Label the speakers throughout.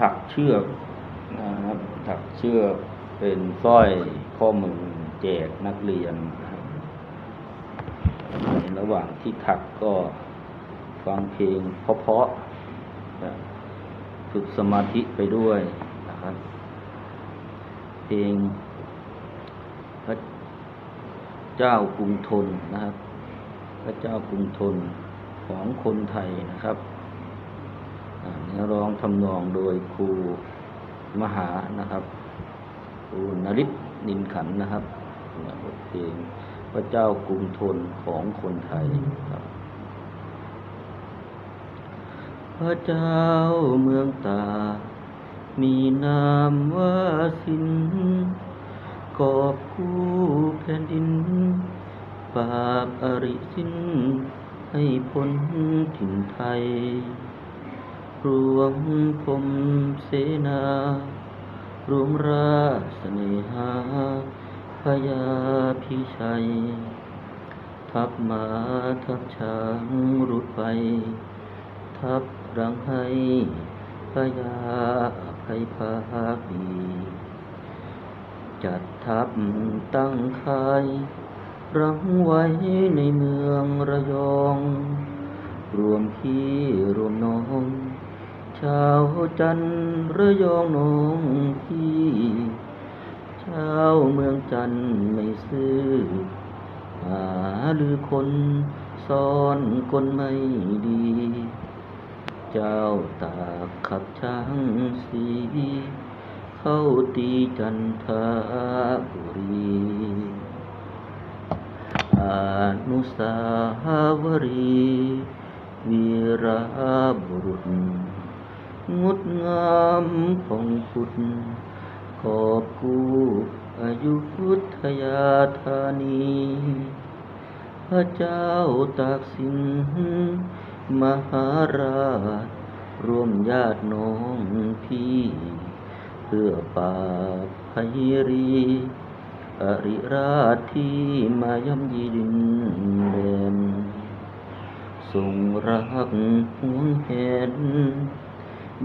Speaker 1: ถักเชือกนะครับถักเชือกเป็นสร้อยข้อมือแจกนักเรียนในระหว่างที่ถักก็ฟังเพลงเพราะๆฝึกสมาธิไปด้วยนะครับเพลงพระเจ้ากรุงทนนะครับ พระเจ้ากรุงทนของคนไทยนะครับ ร้องทำนองโดยครูมหานะครับครูนริศนินขันนะครับบทเพลงพระเจ้ากรุงทนของคนไทยครับ พระเจ้าเมืองตา มีนามว่าสินกอบกู้แผ่นดิน ปราบอริสินให้พ้นถิ่นไทย รวมพมเสนารวมราชเสนหาพยาพิชัย ทับมาทับช้างรุดไป ทับรังให้พยาภัยภาคีจัดทัพตั้งค่ายรังไว้ในเมืองระยอง รวมพี่รวมนอง ชาวจันทร์ระยองน้องพี่ชาวเมืองจันทร์ไม่ซื่อหาหรือคนซ่อนคนไม่ดี เจ้าตากขับช้างสี เข้าตีจันทบุรีอนุสาวรีวีรบุรุษ งดงามผ่องพุทธขอบกู้อายุพุทธยาธานี พระเจ้าตากสินมหาราชร่วมญาติน้องพี่ เพื่อปราภัยรีอริราชที่มาย่ำยีดินแดนทรงรักห่วงแหน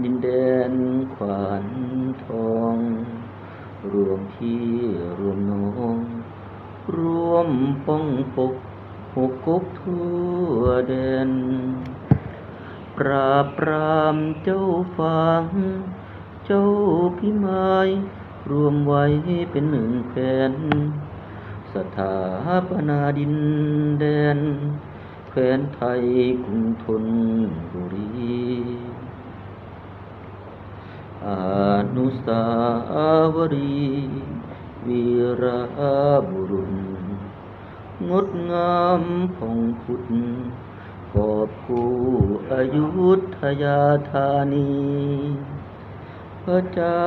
Speaker 1: ดินแดนขวานทอง รวมพี่รวมน้อง รวมป้องปกหกกกทั่วแดน ปราบปรามเจ้าฟัง เจ้าพิมายรวมไว้เป็นหนึ่งแผ่น สถาปนาดินแดนแคว้นไทยกรุงธนบุรี อนุส วรี วีรบุรุษ งดงามผ่องพุทธขอบคู่อายุทยาธานี พระเจ้า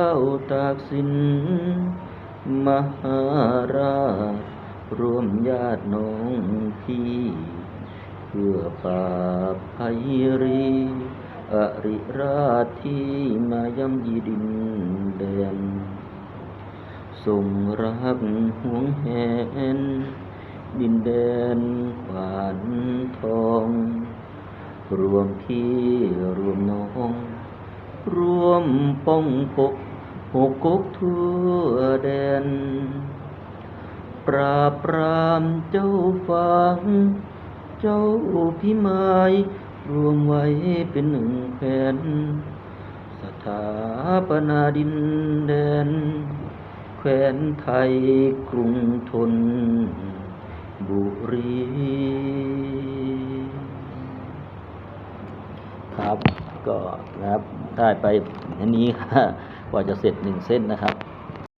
Speaker 1: ตากสิน มหาราชรวมญาติน้องพี่เพื่อปราภัยรีอริราชที่มายำยีดินแดน ทรงรักห่วงแหน ดินแดนขวานทอง รวมพี่รวมน้อง รวมป้องปกหกกกทั่วแดน ปราบปรามเจ้าฟัง เจ้าพิมายรวมไว้เป็นหนึ่งแผ่น สถาปนาดินแดน แคว้นไทยกรุงธนบุรี ครับก็นะครับได้ไปอันนี้กว่าจะเสร็จหนึ่งเส้นนะครับ